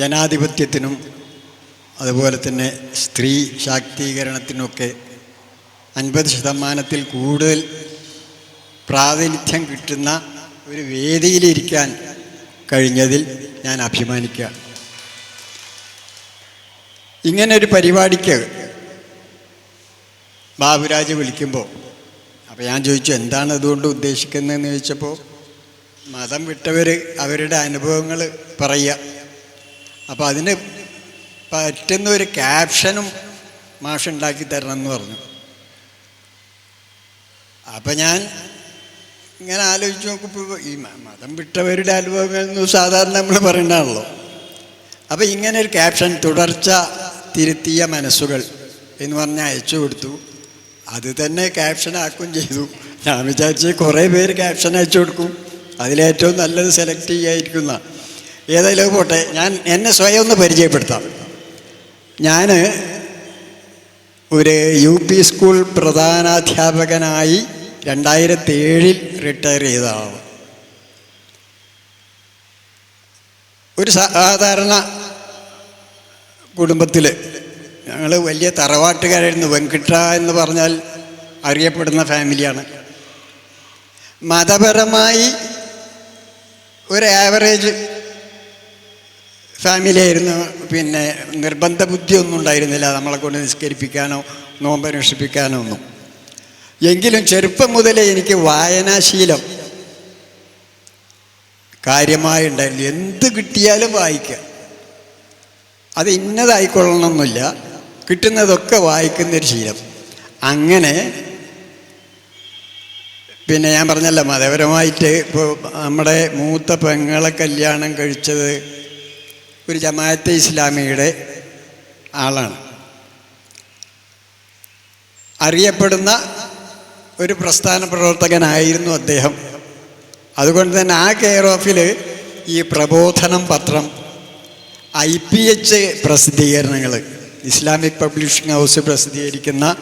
ജനാധിപത്യത്തിനും അതുപോലെ തന്നെ സ്ത്രീ ശാക്തീകരണത്തിനുമൊക്കെ അൻപത് ശതമാനത്തിൽ കൂടുതൽ പ്രാതിനിധ്യം കിട്ടുന്ന ഒരു വേദിയിലിരിക്കാൻ കഴിഞ്ഞതിൽ ഞാൻ അഭിമാനിക്കുക. ഇങ്ങനൊരു പരിപാടിക്ക് ബാബുരാജ് വിളിക്കുമ്പോൾ അപ്പോൾ ഞാൻ ചോദിച്ചു എന്താണ് അതുകൊണ്ട് ഉദ്ദേശിക്കുന്നതെന്ന് ചോദിച്ചപ്പോൾ മതം വിട്ടവർ അവരുടെ അനുഭവങ്ങൾ പറയുക. അപ്പോൾ അതിന് പറ്റുന്ന ഒരു ക്യാപ്ഷനും മാഷുണ്ടാക്കി തരണം എന്ന് പറഞ്ഞു. അപ്പം ഞാൻ ഇങ്ങനെ ആലോചിച്ച് നോക്കുമ്പോൾ ഈ മതം വിട്ടവരുടെ അനുഭവങ്ങളെന്ന് സാധാരണ നമ്മൾ പറയുന്നതാണല്ലോ അപ്പോൾ ഇങ്ങനെ ഒരു ക്യാപ്ഷൻ തുടർച്ച തിരുത്തിയ മനസ്സുകൾ എന്ന് പറഞ്ഞ് അയച്ചു കൊടുത്തു. അത് തന്നെ ക്യാപ്ഷൻ ആക്കുകയും ചെയ്തു. ഞാൻ വിചാരിച്ച് കുറേ പേര് ക്യാപ്ഷൻ അയച്ചു കൊടുക്കും. അതിലേറ്റവും നല്ലത് സെലക്ട് ചെയ്യാതിരിക്കുന്ന ഏതായാലും പോട്ടെ. ഞാൻ എന്നെ സ്വയം ഒന്ന് പരിചയപ്പെടുത്താം. ഞാൻ ഒരു യു പി സ്കൂൾ പ്രധാനാധ്യാപകനായി രണ്ടായിരത്തി ഏഴിൽ റിട്ടയർ ചെയ്ത ആളാണ് ഒരു സാധാരണ കുടുംബത്തിൽ ഞങ്ങൾ വലിയ തറവാട്ടുകാരായിരുന്നു. വെങ്കിട്ട എന്ന് പറഞ്ഞാൽ അറിയപ്പെടുന്ന ഫാമിലിയാണ്. മതപരമായി ഒരു ആവറേജ് ഫാമിലി ആയിരുന്നു പിന്നെ നിർബന്ധ ബുദ്ധിയൊന്നും ഉണ്ടായിരുന്നില്ല. നമ്മളെ കൊണ്ട് നിസ്കരിപ്പിക്കാനോ നോമ്പനുഷ്ഠിപ്പിക്കാനോ ഒന്നും. എങ്കിലും ചെറുപ്പം മുതലേ എനിക്ക് വായനാശീലം കാര്യമായി ഉണ്ടായിരുന്നു. എന്ത് കിട്ടിയാലും വായിക്കുക. അത് ഇന്നതായിക്കൊള്ളണമെന്നില്ല. കിട്ടുന്നതൊക്കെ വായിക്കുന്നൊരു ശീലം. അങ്ങനെ പിന്നെ ഞാൻ പറഞ്ഞല്ല മതപരമായിട്ട് ഇപ്പോൾ നമ്മുടെ മൂത്ത പെങ്ങളെ കല്യാണം കഴിച്ചത് ഒരു ജമാഅത്തെ ഇസ്ലാമിയുടെ ആളാണ്. അറിയപ്പെടുന്ന ഒരു പ്രസ്ഥാന പ്രവർത്തകനായിരുന്നു അദ്ദേഹം. അതുകൊണ്ട് തന്നെ ആ കെയർ ഓഫിൽ ഈ പ്രബോധനം പത്രം ഐ പി എച്ച് പ്രസിദ്ധീകരണങ്ങൾ ഇസ്ലാമിക് പബ്ലിഷിംഗ് ഹൗസ് പ്രസിദ്ധീകരിക്കുന്ന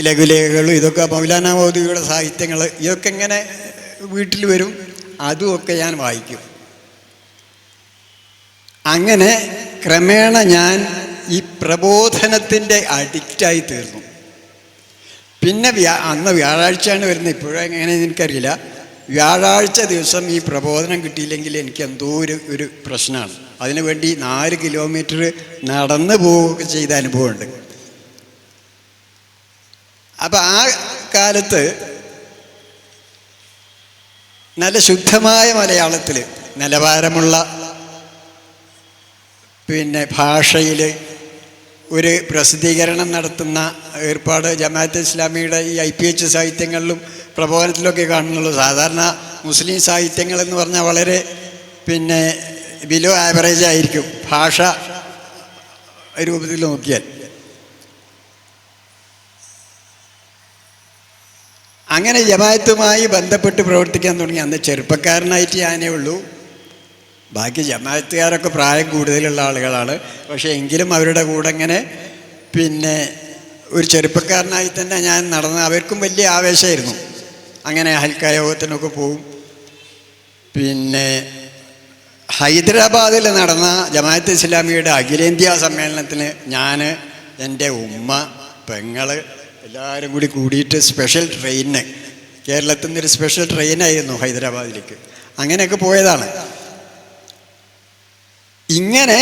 ലഘുലേഖകളും ഇതൊക്കെ മൗലാന മോദിയുടെ സാഹിത്യങ്ങൾ ഇതൊക്കെ ഇങ്ങനെ വീട്ടിൽ വരും. അതുമൊക്കെ ഞാൻ വായിക്കും. അങ്ങനെ ക്രമേണ ഞാൻ ഈ പ്രബോധനത്തിന്റെ അഡിക്റ്റായി തീർന്നു. പിന്നെ വ്യാ അന്ന് വ്യാഴാഴ്ചയാണ് വരുന്നത്. ഇപ്പോഴും എങ്ങനെ എനിക്കറിയില്ല. വ്യാഴാഴ്ച ദിവസം ഈ പ്രബോധനം കിട്ടിയില്ലെങ്കിൽ എനിക്ക് എന്തോ ഒരു ഒരു പ്രശ്നമാണ്. അതിനുവേണ്ടി നാല് കിലോമീറ്റർ നടന്നു പോവുകയൊക്കെ ചെയ്ത അനുഭവമുണ്ട്. അപ്പം ആ കാലത്ത് നല്ല ശുദ്ധമായ മലയാളത്തിൽ നിലവാരമുള്ള പിന്നെ ഭാഷയിൽ ഒരു പ്രസിദ്ധീകരണം നടത്തുന്ന ഏർപ്പാട് ജമാഅത്ത് ഇസ്ലാമിയുടെ ഈ ഐ പി എച്ച് സാഹിത്യങ്ങളിലും പ്രബോധനത്തിലൊക്കെ കാണുന്നുള്ളൂ. സാധാരണ മുസ്ലിം സാഹിത്യങ്ങൾ എന്ന് പറഞ്ഞാൽ വളരെ പിന്നെ ബിലോ ആവറേജ് ആയിരിക്കും ഭാഷ രൂപത്തിൽ നോക്കിയാൽ. അങ്ങനെ ജമായത്തുമായി ബന്ധപ്പെട്ട് പ്രവർത്തിക്കാൻ തുടങ്ങി. അന്ന് ചെറുപ്പക്കാരനായിട്ട് ഞാനേ ഉള്ളൂ. ബാക്കി ജമാഅത്തുകാരൊക്കെ പ്രായം കൂടുതലുള്ള ആളുകളാണ്. പക്ഷേ എങ്കിലും അവരുടെ കൂടെ ഇങ്ങനെ പിന്നെ ഒരു ചെറുപ്പക്കാരനായി തന്നെ ഞാൻ നടന്ന് അവർക്കും വലിയ ആവേശമായിരുന്നു. അങ്ങനെ ഹൽക്ക യോഗത്തിനൊക്കെ പോവും. പിന്നെ ഹൈദരാബാദിൽ നടന്ന ജമാഅത്ത് ഇസ്ലാമിയുടെ അഖിലേന്ത്യാ സമ്മേളനത്തിന് ഞാൻ എന്റെ ഉമ്മ പെങ്ങൾ എല്ലാവരും കൂടി കൂടിയിട്ട് സ്പെഷ്യൽ ട്രെയിനിന് കേരളത്തിൽ നിന്നൊരു സ്പെഷ്യൽ ട്രെയിനായിരുന്നു ഹൈദരാബാദിലേക്ക്. അങ്ങനെയൊക്കെ പോയതാണ്. ഇങ്ങനെ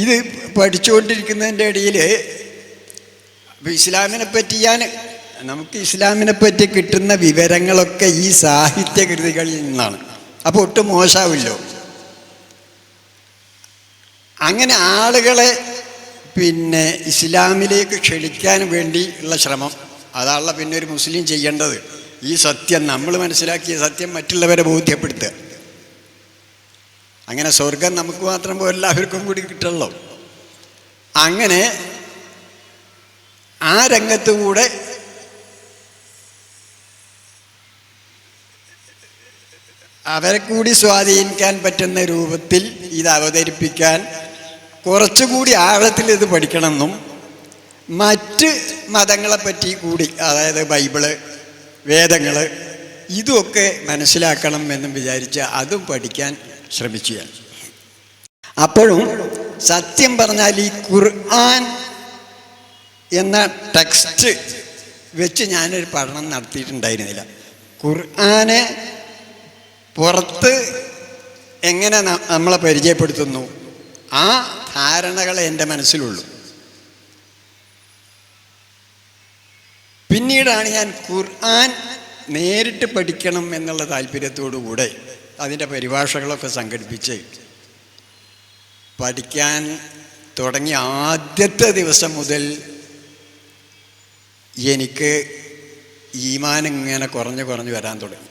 ഇത് പഠിച്ചുകൊണ്ടിരിക്കുന്നതിന്റെ ഇടയിൽ ഇസ്ലാമിനെ പറ്റി ഞാൻ നമുക്ക് ഇസ്ലാമിനെ പറ്റി കിട്ടുന്ന വിവരങ്ങളൊക്കെ ഈ സാഹിത്യകൃതികളിൽ നിന്നാണ്. അപ്പോൾ ഒട്ടും മോശമാവില്ലോ അങ്ങനെ ആളുകളെ പിന്നെ ഇസ്ലാമിലേക്ക് ക്ഷണിക്കാൻ വേണ്ടി ഉള്ള ശ്രമം അതാണല്ലോ പിന്നെ ഒരു മുസ്ലിം ചെയ്യേണ്ടത്. ഈ സത്യം നമ്മൾ മനസ്സിലാക്കിയ സത്യം മറ്റുള്ളവരെ ബോധ്യപ്പെടുത്തുക. അങ്ങനെ സ്വർഗം നമുക്ക് മാത്രം എല്ലാവർക്കും കൂടി കിട്ടുള്ളൂ അങ്ങനെ ആ രംഗത്തുകൂടെ അവരെ കൂടി സ്വാധീനിക്കാൻ പറ്റുന്ന രൂപത്തിൽ ഇത് അവതരിപ്പിക്കാൻ കുറച്ചുകൂടി ആഴത്തിൽ ഇത് പഠിക്കണമെന്നും മറ്റ് മതങ്ങളെപ്പറ്റി കൂടി അതായത് ബൈബിൾ വേദങ്ങൾ ഇതൊക്കെ മനസ്സിലാക്കണം എന്നും വിചാരിച്ച് അതും പഠിക്കാൻ ശ്രമിച്ചു ഞാൻ അപ്പോഴും സത്യം പറഞ്ഞാൽ ഈ ഖുർആൻ എന്ന ടെക്സ്റ്റ് വെച്ച് ഞാനൊരു പഠനം നടത്തിയിട്ടുണ്ടായിരുന്നില്ല. ഖുർആനെ പുറത്ത് എങ്ങനെ നമ്മളെ പരിചയപ്പെടുത്തുന്നു? ആ ധാരണകൾ എന്റെ മനസ്സിലുള്ളൂ. പിന്നീടാണ് ഞാൻ ഖുർആൻ നേരിട്ട് പഠിക്കണം എന്നുള്ള താല്പര്യത്തോടു കൂടെ അതിന്റെ പരിഭാഷകളൊക്കെ സംഘടിപ്പിച്ച് പഠിക്കാൻ തുടങ്ങിയ ആദ്യത്തെ ദിവസം മുതൽ എനിക്ക് ഈമാൻ ഇങ്ങനെ കുറഞ്ഞു കുറഞ്ഞു വരാൻ തുടങ്ങി.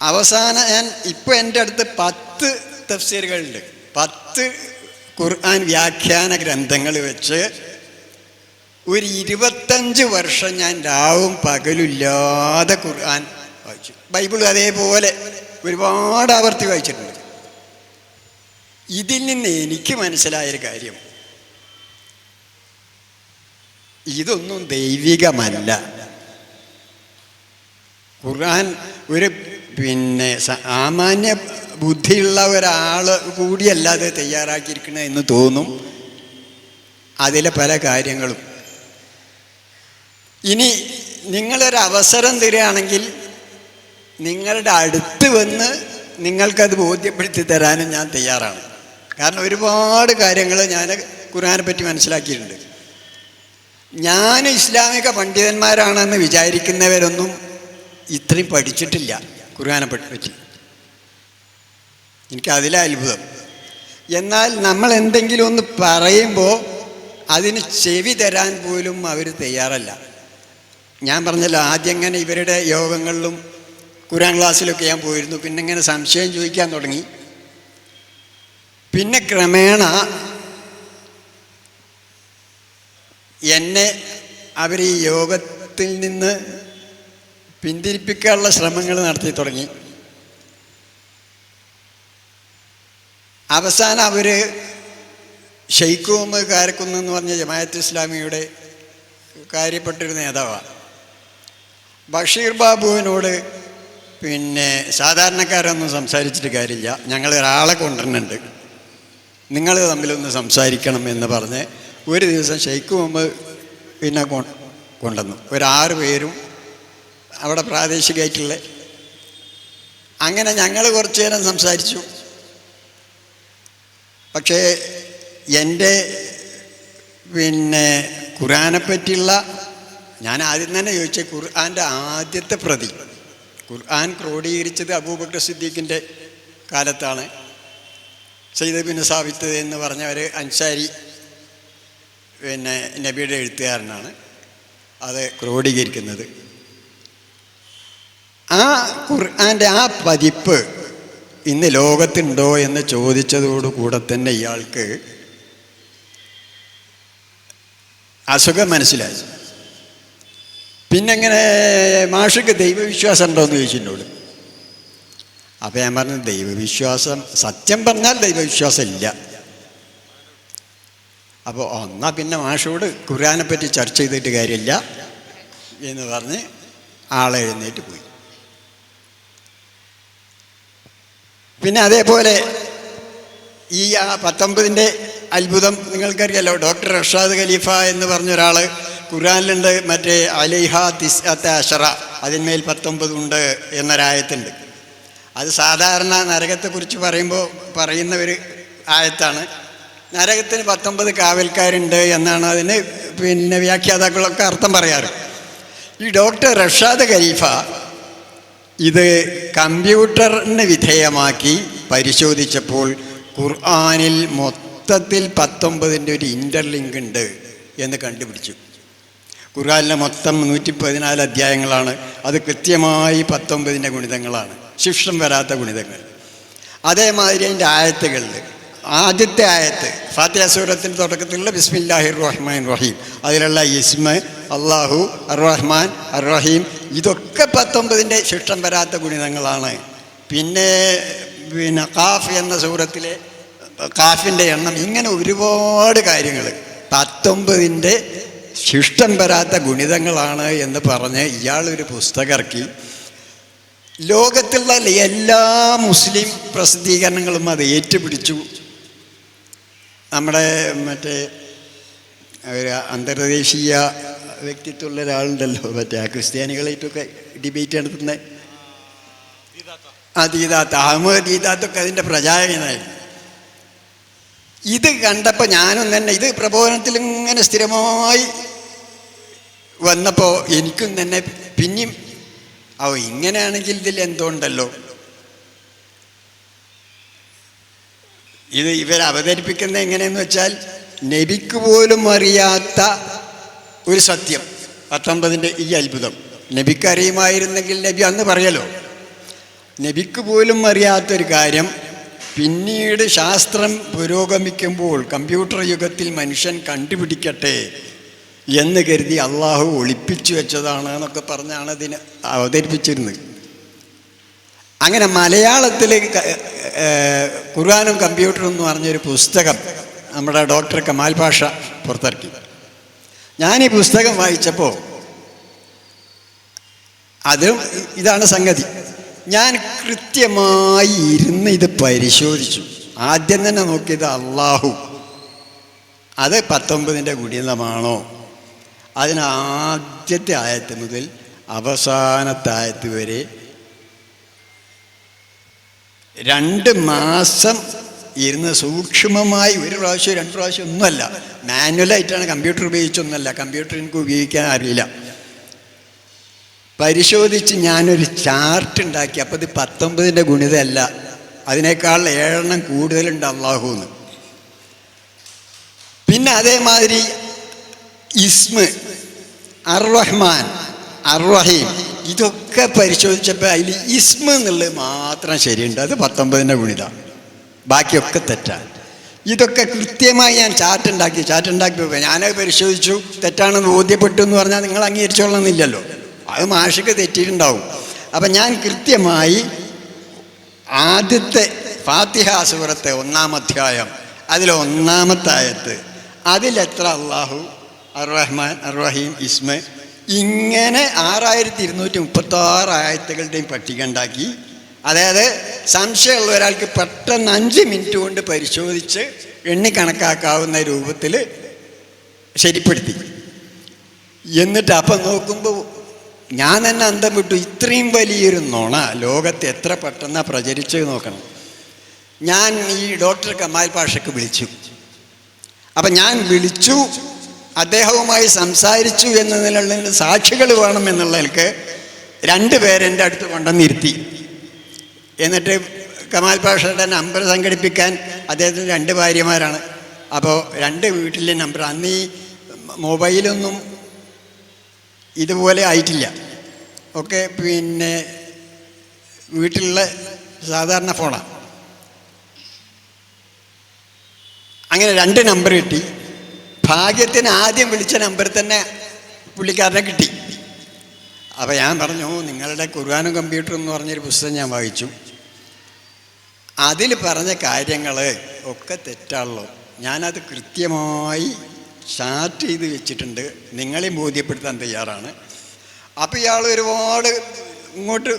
അവസാന ഞാൻ ഇപ്പോൾ എന്റെ അടുത്ത് പത്ത് തഫ്സീറുകളുണ്ട്. പത്ത് ഖുർആൻ വ്യാഖ്യാന ഗ്രന്ഥങ്ങൾ വെച്ച് ഒരു ഇരുപത്തഞ്ച് വർഷം ഞാൻ രാവും പകലില്ലാതെ ഖുർആൻ വായിച്ചു. ബൈബിൾ അതേപോലെ ഒരുപാട് ആവർത്തി വായിച്ചിട്ടുണ്ട്. ഇതിൽ നിന്ന് എനിക്ക് മനസ്സിലായൊരു കാര്യം. ഇതൊന്നും ദൈവികമല്ല. ഖുർആൻ ഒരു പിന്നെ സാമാന്യ ബുദ്ധിയുള്ള ഒരാൾ കൂടിയല്ലാതെ അത് എന്ന് തോന്നും. അതിലെ പല കാര്യങ്ങളും. ഇനി നിങ്ങളൊരു അവസരം തരികയാണെങ്കിൽ നിങ്ങളുടെ അടുത്ത് വന്ന് നിങ്ങൾക്കത് ബോധ്യപ്പെടുത്തി തരാനും ഞാൻ തയ്യാറാണ്. കാരണം ഒരുപാട് കാര്യങ്ങൾ ഞാൻ ഖുർആനെ പറ്റി മനസ്സിലാക്കിയിട്ടുണ്ട്. ഞാൻ ഇസ്ലാമിക പണ്ഡിതന്മാരാണെന്ന് വിചാരിക്കുന്നവരൊന്നും ഇത്രയും പഠിച്ചിട്ടില്ല ഖുർആനെ പറ്റി. എനിക്ക് അതിലെ അത്ഭുതം. എന്നാൽ നമ്മൾ എന്തെങ്കിലും ഒന്ന് പറയുമ്പോൾ അതിന് ചെവി തരാൻ പോലും അവർ തയ്യാറല്ല. ഞാൻ പറഞ്ഞല്ലോ ആദ്യം ഇങ്ങനെ ഇവരുടെ യോഗങ്ങളിലും കുരാൻ ക്ലാസ്സിലൊക്കെ ഞാൻ പോയിരുന്നു. പിന്നെ ഇങ്ങനെ സംശയം ചോദിക്കാൻ തുടങ്ങി. പിന്നെ ക്രമേണ എന്നെ അവർ ഈ യോഗത്തിൽ നിന്ന് പിന്തിരിപ്പിക്കാനുള്ള ശ്രമങ്ങൾ നടത്തി തുടങ്ങി. അവസാനം അവർ ഷെയ്ഖ് മുഹമ്മദ് കാരക്കുന്ന് പറഞ്ഞ ജമായത്ത് ഇസ്ലാമിയുടെ കാര്യപ്പെട്ടൊരു നേതാവാണ്. ബഷീർ ബാബുവിനോട് പിന്നെ സാധാരണക്കാരൊന്നും സംസാരിച്ചിട്ട് കാര്യമില്ല. ഞങ്ങൾ ഒരാളെ കൊണ്ടുവരുന്നുണ്ട്. നിങ്ങൾ തമ്മിലൊന്ന് സംസാരിക്കണം എന്ന് പറഞ്ഞ് ഒരു ദിവസം ഷെയ്ഖ് മുമ്പ് പിന്നെ കൊണ്ടുവന്നു. ഒരാറ് പേരും അവിടെ പ്രാദേശികമായിട്ടുള്ള അങ്ങനെ ഞങ്ങൾ കുറച്ചു നേരം സംസാരിച്ചു. പക്ഷേ എന്റെ പിന്നെ ഖുറാനെ പറ്റിയുള്ള ഞാൻ ആദ്യം തന്നെ ചോദിച്ച ഖുർആാന്റെ ആദ്യത്തെ പ്രതി. ഖുർആൻ ക്രോഡീകരിച്ചത് അബൂബക്കർ സിദ്ദീഖിന്റെ കാലത്താണ്. സയ്യിദ് ബിൻ സാബിത്ത് എന്ന് പറഞ്ഞ ഒരു അൻസാരി പിന്നെ നബിയുടെ എഴുത്തുകാരനാണ്. അത് ക്രോഡീകരിക്കുന്നത്. ആ ഖുർആന്റെ ആ പതിപ്പ് ഇന്ന് ലോകത്തുണ്ടോ എന്ന് ചോദിച്ചതോടുകൂടെ തന്നെ ഇയാൾക്ക് അസുഖം മനസ്സിലായി. പിന്നെങ്ങനെ മാഷക്ക് ദൈവവിശ്വാസം ഉണ്ടോ എന്ന് അപ്പോൾ അപ്പം ഞാൻ പറഞ്ഞു ദൈവവിശ്വാസം സത്യം പറഞ്ഞാൽ ദൈവവിശ്വാസം ഇല്ല. അപ്പോൾ എന്നാൽ പിന്നെ മാഷോട് ഖുർആനെ പറ്റി ചർച്ച ചെയ്തിട്ട് കാര്യമില്ല എന്ന് പറഞ്ഞ് ആളെ എഴുന്നേറ്റ് പോയി. പിന്നെ അതേപോലെ ഈ ആ പത്തൊമ്പതിന്റെ അത്ഭുതം നിങ്ങൾക്കറിയാലോ ഡോക്ടർ റഷാദ് ഖലീഫ എന്ന് പറഞ്ഞ ഒരാൾ ഖുർആനിലുണ്ട് മറ്റേ അലിഹ തിസ്അത്തെ അഷറ അതിന്മേൽ പത്തൊമ്പതുണ്ട് എന്നൊരായത്തുണ്ട്. അത് സാധാരണ നരകത്തെക്കുറിച്ച് പറയുമ്പോൾ പറയുന്ന ഒരു ആയത്താണ്. നരകത്തിന് പത്തൊമ്പത് കാവൽക്കാരുണ്ട് എന്നാണ് അതിന് പിന്നെ വ്യാഖ്യാതാക്കളൊക്കെ അർത്ഥം പറയാറ്. ഈ ഡോക്ടർ റഷാദ് ഖലീഫ ഇത് കമ്പ്യൂട്ടറിന് വിധേയമാക്കി പരിശോധിച്ചപ്പോൾ ഖുർആാനിൽ മൊത്തത്തിൽ പത്തൊമ്പതിന്റെ ഒരു ഇന്റർലിങ്ക് ഉണ്ട് എന്ന് കണ്ടുപിടിച്ചു. ഖുർആാനിലെ മൊത്തം നൂറ്റി പതിനാല് അധ്യായങ്ങളാണ്. അത് കൃത്യമായി പത്തൊമ്പതിന്റെ ഗുണിതങ്ങളാണ്. ശിക്ഷം വരാത്ത ഗുണിതങ്ങൾ. അതേമാതിരി അതിന്റെ ആയത്തുകളിൽ ആദ്യത്തെ ആയത്ത് ഫാത്തിഹ സൂറത്തിന്റെ തുടക്കത്തിലുള്ള ബിസ്മില്ലാഹിർ റഹ്മാൻ റഹീം അതിലുള്ള ഇസ്മ അള്ളാഹു അർ റഹ്മാൻ അർ റഹീം ഇതൊക്കെ പത്തൊമ്പതിന്റെ ശിക്ഷം വരാത്ത ഗുണിതങ്ങളാണ്. പിന്നെ പിന്നെ കാഫ് എന്ന സൂറത്തിലെ കാഫിന്റെ എണ്ണം ഇങ്ങനെ ഒരുപാട് കാര്യങ്ങൾ പത്തൊമ്പതിന്റെ ശിഷ്ടം വരാത്ത ഗുണിതങ്ങളാണ് എന്ന് പറഞ്ഞ് ഇയാളൊരു പുസ്തകം ഇറക്കി ലോകത്തുള്ള എല്ലാ മുസ്ലിം പ്രസിദ്ധീകരണങ്ങളും അത് ഏറ്റുപിടിച്ചു. നമ്മുടെ മറ്റേ ഒരു അന്തർദേശീയ വ്യക്തിത്വമുള്ള ഒരാളുണ്ടല്ലോ മറ്റേ ആ ക്രിസ്ത്യാനികളായിട്ടൊക്കെ ഡിബേറ്റ് നടത്തുന്നത്. ആ ദീതാത്ത അഹമ്മദ് ദീദാത്തൊക്കെ അതിന്റെ പ്രചാരകനായിരുന്നു. ഇത് കണ്ടപ്പോൾ ഞാനും തന്നെ ഇത് പ്രബോധനത്തിൽ ഇങ്ങനെ സ്ഥിരമായി വന്നപ്പോൾ എനിക്കും തന്നെ പിന്നെയും ഓ ഇങ്ങനെയാണെങ്കിൽ ഇതിൽ എന്തോ ഉണ്ടല്ലോ ഇത് ഇവർ അവതരിപ്പിക്കുന്നത് എങ്ങനെയെന്ന് വെച്ചാൽ നബിക്ക് പോലും അറിയാത്ത ഒരു സത്യം പത്തൊമ്പതിന്റെ ഈ അത്ഭുതം. നബിക്ക് അറിയുമായിരുന്നെങ്കിൽ നബി അന്ന് പറയലോ നബിക്ക് പോലും അറിയാത്തൊരു കാര്യം പിന്നീട് ശാസ്ത്രം പുരോഗമിക്കുമ്പോൾ കമ്പ്യൂട്ടർ യുഗത്തിൽ മനുഷ്യൻ കണ്ടുപിടിക്കട്ടെ എന്ന് കരുതി അള്ളാഹു ഒളിപ്പിച്ചു വെച്ചതാണ് എന്നൊക്കെ പറഞ്ഞാണ് അതിന് അവതരിപ്പിച്ചിരുന്നത്. അങ്ങനെ മലയാളത്തിൽ ഖുർആാനും കമ്പ്യൂട്ടറും എന്ന് പറഞ്ഞൊരു പുസ്തകം നമ്മുടെ ഡോക്ടർ കമാൽ ഭാഷ പുറത്തിറക്കി. ഞാൻ ഈ പുസ്തകം വായിച്ചപ്പോൾ അതും ഇതാണ് സംഗതി. ഞാൻ കൃത്യമായി ഇരുന്ന് ഇത് പരിശോധിച്ചു. ആദ്യം തന്നെ നോക്കിയത് അള്ളാഹു അത് പത്തൊമ്പതിന്റെ ഗുണിതമാണോ അതിന് ആദ്യത്തെ ആയത്ത് മുതൽ അവസാനത്തെ ആയത്ത് വരെ രണ്ട് മാസം ഇരുന്ന് സൂക്ഷ്മമായി ഒരു പ്രാവശ്യം രണ്ട് പ്രാവശ്യം ഒന്നുമല്ല. മാനുവലായിട്ടാണ് കമ്പ്യൂട്ടർ ഉപയോഗിച്ചൊന്നുമല്ല. കമ്പ്യൂട്ടർ എനിക്ക് ഉപയോഗിക്കാൻ അറിയില്ല. പരിശോധിച്ച് ഞാനൊരു ചാർട്ട് ഉണ്ടാക്കി. അപ്പോൾ ഇത് പത്തൊമ്പതിന്റെ ഗുണിതമല്ല. അതിനേക്കാൾ ഏഴെണ്ണം കൂടുതലുണ്ട് അള്ളാഹുന്ന്. പിന്നെ അതേമാതിരി ഇസ്മ അർറഹ്മാൻ അർറഹീം ഇതൊക്കെ പരിശോധിച്ചപ്പോൾ അതിൽ ഇസ്മ എന്നുള്ളത് മാത്രം ശരിയുണ്ട്. അത് പത്തൊമ്പതിന്റെ ഗുണിത. ബാക്കിയൊക്കെ തെറ്റാണ്. ഇതൊക്കെ കൃത്യമായി ഞാൻ ചാർട്ട് ഉണ്ടാക്കി. ചാർട്ട് ഉണ്ടാക്കി ഞാനത് പരിശോധിച്ചു. തെറ്റാണെന്ന് ബോധ്യപ്പെട്ടു എന്ന് പറഞ്ഞാൽ നിങ്ങൾ അംഗീകരിച്ചോളണമെന്നില്ലല്ലോ അത് മാഷിക്ക് തെറ്റിയിട്ടുണ്ടാവും. അപ്പം ഞാൻ കൃത്യമായി ആദ്യത്തെ ഫാത്തിഹ സൂറത്തെ ഒന്നാം അധ്യായം അതിലെ ഒന്നാമത്തെ ആയത്ത് അതിലെത്ര അള്ളാഹു അർറഹ്മാൻ അർറഹീം ഇസ്മ ഇങ്ങനെ ആറായിരത്തി ഇരുന്നൂറ്റി മുപ്പത്തി ആറ് ആയത്തുകളുടെയും പട്ടിക ഉണ്ടാക്കി. അതായത് സംശയമുള്ള ഒരാൾക്ക് പെട്ടെന്ന് അഞ്ച് മിനിറ്റ് കൊണ്ട് പരിശോധിച്ച് എണ്ണി കണക്കാക്കാവുന്ന രൂപത്തിൽ ശരിപ്പെടുത്തി. എന്നിട്ട് അപ്പം നോക്കുമ്പോൾ ഞാൻ തന്നെ അന്തം വിട്ടു. ഇത്രയും വലിയൊരു നുണ ലോകത്ത് എത്ര പെട്ടെന്ന് പ്രചരിച്ചു നോക്കണം. ഞാൻ ഈ ഡോക്ടർ കമാൽ പാഷയ്ക്ക് വിളിച്ചു. അപ്പം ഞാൻ വിളിച്ചു. അദ്ദേഹവുമായി സംസാരിച്ചു എന്നതിനുള്ള സാക്ഷികൾ വേണം എന്നുള്ളതിൽക്ക് രണ്ട് പേരെന്റെ അടുത്ത് കൊണ്ടുവന്നിരുത്തി. എന്നിട്ട് കമാൽ പാഷയുടെ നമ്പർ സംഘടിപ്പിക്കാൻ അദ്ദേഹത്തിന് രണ്ട് ഭാര്യമാരാണ്. അപ്പോൾ രണ്ട് വീട്ടിലെ നമ്പർ. അന്ന് ഈ മൊബൈലൊന്നും ഇതുപോലെ ആയിട്ടില്ല. ഒക്കെ പിന്നെ വീട്ടിലുള്ള സാധാരണ ഫോണാണ് അങ്ങനെ രണ്ട് നമ്പർ കിട്ടി. ഭാഗ്യത്തിന് ആദ്യം വിളിച്ച നമ്പർ തന്നെ പുള്ളിക്കാരനെ കിട്ടി. അപ്പോൾ ഞാൻ പറഞ്ഞു നിങ്ങളുടെ കുർബാനും കമ്പ്യൂട്ടർ എന്ന് പറഞ്ഞൊരു പുസ്തകം ഞാൻ വായിച്ചു. അതിൽ പറഞ്ഞ കാര്യങ്ങൾ ഒക്കെ തെറ്റാണല്ലോ. ഞാനത് കൃത്യമായി ചാറ്റ് ചെയ്ത് വെച്ചിട്ടുണ്ട്. നിങ്ങളെ ബോധ്യപ്പെടുത്താൻ തയ്യാറാണ്. അപ്പോൾ ഇയാൾ ഒരുപാട് ഇങ്ങോട്ട്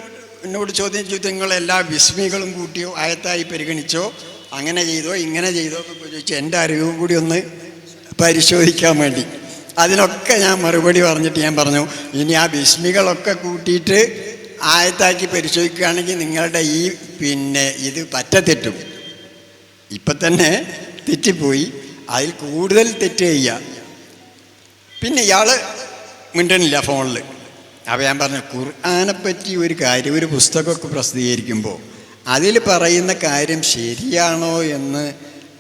എന്നോട് ചോദ്യം ചെയ്തു നിങ്ങൾ എല്ലാ വിസ്മികളും കൂട്ടിയോ ആയത്തായി പരിഗണിച്ചോ? അങ്ങനെ ചെയ്തോ? ഇങ്ങനെ ചെയ്തോ? എന്നൊക്കെ ചോദിച്ചു. എന്റെ അറിവും കൂടി ഒന്ന് പരിശോധിക്കാൻ വേണ്ടി. അതിനൊക്കെ ഞാൻ മറുപടി പറഞ്ഞിട്ട് ഞാൻ പറഞ്ഞു ഇനി ആ വിസ്മികളൊക്കെ കൂട്ടിയിട്ട് ആയത്താക്കി പരിശോധിക്കുകയാണെങ്കിൽ നിങ്ങളുടെ ഈ പിന്നെ ഇത് പറ്റത്തെറ്റും. ഇപ്പം തന്നെ തെറ്റിപ്പോയി. അതിൽ കൂടുതൽ തെറ്റ് ചെയ്യുക. പിന്നെ ഇയാൾ മിണ്ടണില്ല ഫോണിൽ അപ്പോൾ ഞാൻ പറഞ്ഞു ഖുർആാനെ പറ്റി ഒരു കാര്യം ഒരു പുസ്തകമൊക്കെ പ്രസിദ്ധീകരിക്കുമ്പോൾ അതിൽ പറയുന്ന കാര്യം ശരിയാണോ എന്ന്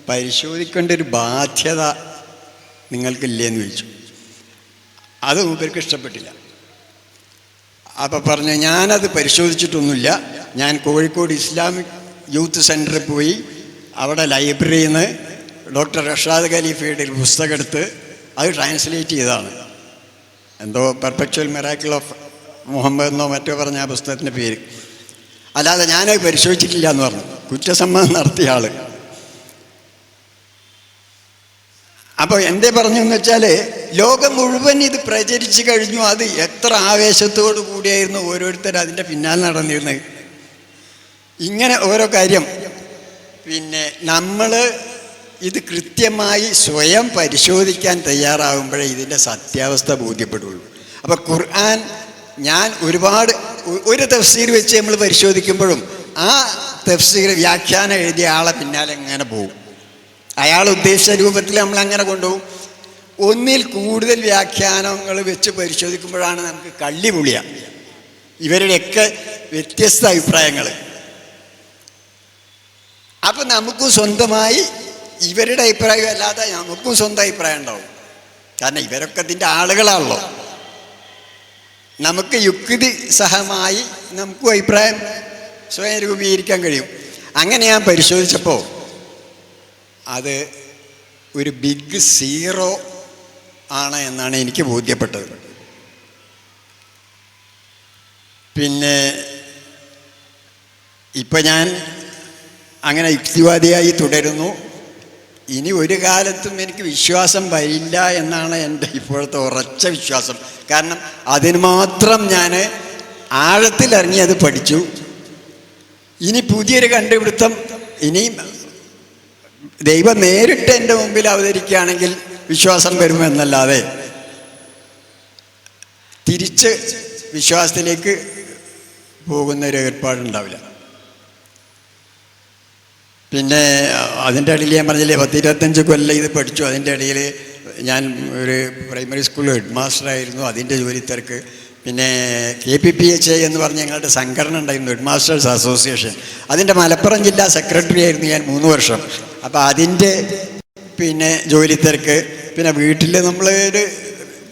പരിശോധിക്കേണ്ട ഒരു ബാധ്യത നിങ്ങൾക്കില്ലേന്ന് ചോദിച്ചു. അത് മൂപ്പർക്ക് ഇഷ്ടപ്പെട്ടില്ല. അപ്പോൾ പറഞ്ഞു ഞാനത് പരിശോധിച്ചിട്ടൊന്നുമില്ല. ഞാൻ കോഴിക്കോട് ഇസ്ലാമിക് യൂത്ത് സെന്ററിൽ പോയി അവിടെ ലൈബ്രറിയിൽ നിന്ന് ഡോക്ടർ റഷാദ് ഖലീഫയുടെ ഒരു പുസ്തകം എടുത്ത് അത് ട്രാൻസ്ലേറ്റ് ചെയ്തതാണ്. എന്തോ പെർഫെക്ച്വൽ മെറാക്കിൾ ഓഫ് മുഹമ്മദ് എന്നോ മറ്റോ പറഞ്ഞ ആ പുസ്തകത്തിന്റെ പേര്. അല്ലാതെ ഞാനത് പരിശോധിച്ചിട്ടില്ല എന്ന് പറഞ്ഞു. കുറ്റസമ്മതം നടത്തിയ ആൾ അപ്പോൾ എന്തേ പറഞ്ഞു എന്ന് വെച്ചാൽ ലോകം മുഴുവൻ ഇത് പ്രചരിച്ചു കഴിഞ്ഞു. അത് എത്ര ആവേശത്തോടു കൂടിയായിരുന്നു ഓരോരുത്തർ അതിന്റെ പിന്നാലെ നടന്നിരുന്നത്. ഇങ്ങനെ ഓരോ കാര്യം. പിന്നെ നമ്മൾ ഇത് കൃത്യമായി സ്വയം പരിശോധിക്കാൻ തയ്യാറാകുമ്പോഴേ ഇതിന്റെ സത്യാവസ്ഥ ബോധ്യപ്പെടുള്ളൂ. അപ്പോൾ ഖുർആൻ ഞാൻ ഒരുപാട് ഒരു തഫ്സീർ വെച്ച് നമ്മൾ പരിശോധിക്കുമ്പോഴും ആ തഫ്സീർ വ്യാഖ്യാനം എഴുതിയ ആളെ പിന്നാലെ എങ്ങനെ പോകും. അയാൾ ഉദ്ദേശിച്ച രൂപത്തിൽ നമ്മൾ അങ്ങനെ കൊണ്ടുപോകും. ഒന്നിൽ കൂടുതൽ വ്യാഖ്യാനങ്ങൾ വെച്ച് പരിശോധിക്കുമ്പോഴാണ് നമുക്ക് കള്ളി പുളിയ. ഇവരുടെയൊക്കെ വ്യത്യസ്ത അഭിപ്രായങ്ങൾ. അപ്പം നമുക്ക് സ്വന്തമായി ഇവരുടെ അഭിപ്രായം അല്ലാതെ നമുക്കും സ്വന്തം അഭിപ്രായം ഉണ്ടാവും. കാരണം ഇവരൊക്കെ ഇതിന്റെ ആളുകളാണല്ലോ. നമുക്ക് യുക്തി സഹമായി നമുക്കും അഭിപ്രായം സ്വയം രൂപീകരിക്കാൻ കഴിയും. അങ്ങനെ ഞാൻ പരിശോധിച്ചപ്പോൾ അത് ഒരു ബിഗ് സീറോ ആണ് എന്നാണ് എനിക്ക് ബോധ്യപ്പെട്ടത്. പിന്നെ ഇപ്പം ഞാൻ അങ്ങനെ യുക്തിവാദിയായി തുടരുന്നു. ഇനി ഒരു കാലത്തും എനിക്ക് വിശ്വാസം വരില്ല എന്നാണ് എന്റെ ഇപ്പോഴത്തെ ഉറച്ച വിശ്വാസം. കാരണം അതിന് മാത്രം ഞാൻ ആഴത്തിലിറങ്ങി അത് പഠിച്ചു. ഇനി പുതിയൊരു കണ്ടുപിടുത്തം ഇനിയും ദൈവം നേരിട്ട് എന്റെ മുമ്പിൽ അവതരിക്കുകയാണെങ്കിൽ വിശ്വാസം വരുമെന്നല്ലാതെ തിരിച്ച് വിശ്വാസത്തിലേക്ക് പോകുന്ന ഒരു ഏർപ്പാടുണ്ടാവില്ല. പിന്നെ അതിന്റെ ഇടയിൽ ഞാൻ പറഞ്ഞില്ലേ പത്ത് ഇരുപത്തഞ്ച് കൊല്ലം ഇത് പഠിച്ചു. അതിന്റെ ഇടയിൽ ഞാൻ ഒരു പ്രൈമറി സ്കൂൾ ഹെഡ് മാസ്റ്ററായിരുന്നു അതിന്റെ ജോലി തിരക്ക്. പിന്നെ K P P H I എന്ന് പറഞ്ഞ ഞങ്ങളുടെ സംഘടന ഉണ്ടായിരുന്നു ഹെഡ് മാസ്റ്റേഴ്സ് അസോസിയേഷൻ. അതിന്റെ മലപ്പുറം ജില്ലാ സെക്രട്ടറി ആയിരുന്നു ഞാൻ മൂന്ന് വർഷം. അപ്പോൾ അതിന്റെ പിന്നെ ജോലി തിരക്ക്. പിന്നെ വീട്ടിൽ നമ്മൾ ഒരു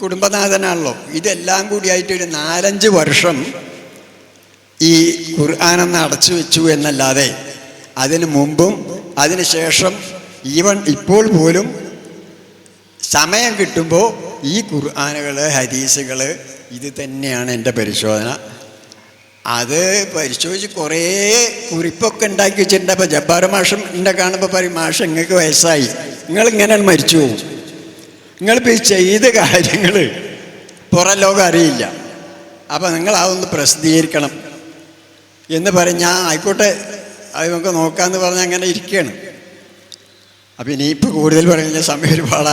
കുടുംബനാഥനാണല്ലോ. ഇതെല്ലാം കൂടിയായിട്ട് ഒരു നാലഞ്ച് വർഷം ഈ ഖുർആാനെന്ന് അടച്ചു വെച്ചു എന്നല്ലാതെ അതിനു മുമ്പും അതിന് ശേഷം ഈവൻ ഇപ്പോൾ പോലും സമയം കിട്ടുമ്പോൾ ഈ ഖുർആാനുകൾ ഹദീസുകൾ ഇത് തന്നെയാണ് എന്റെ പരിശോധന. അത് പരിശോധിച്ച് കുറേ കുറിപ്പൊക്കെ ഉണ്ടാക്കി വെച്ചിട്ടുണ്ട്. അപ്പോൾ ജബ്ബാർ മാഷം എന്നെ കാണുമ്പോൾ പറയും മാഷ് നിങ്ങൾക്ക് വയസ്സായി. നിങ്ങൾ ഇങ്ങനെ മരിച്ചു പോകും? നിങ്ങളിപ്പോൾ ഈ ചെയ്ത കാര്യങ്ങൾ പുറം ലോകം അറിയില്ല. അപ്പോൾ നിങ്ങൾ അതൊന്ന് പ്രസിദ്ധീകരിക്കണം എന്ന് പറഞ്ഞ് ഞാൻ ആയിക്കോട്ടെ അത് നമുക്ക് നോക്കാമെന്ന് പറഞ്ഞ് അങ്ങനെ ഇരിക്കുകയാണ്. അപ്പം ഇനിയിപ്പോൾ കൂടുതൽ പറയുന്ന സമയം ഒരുപാട്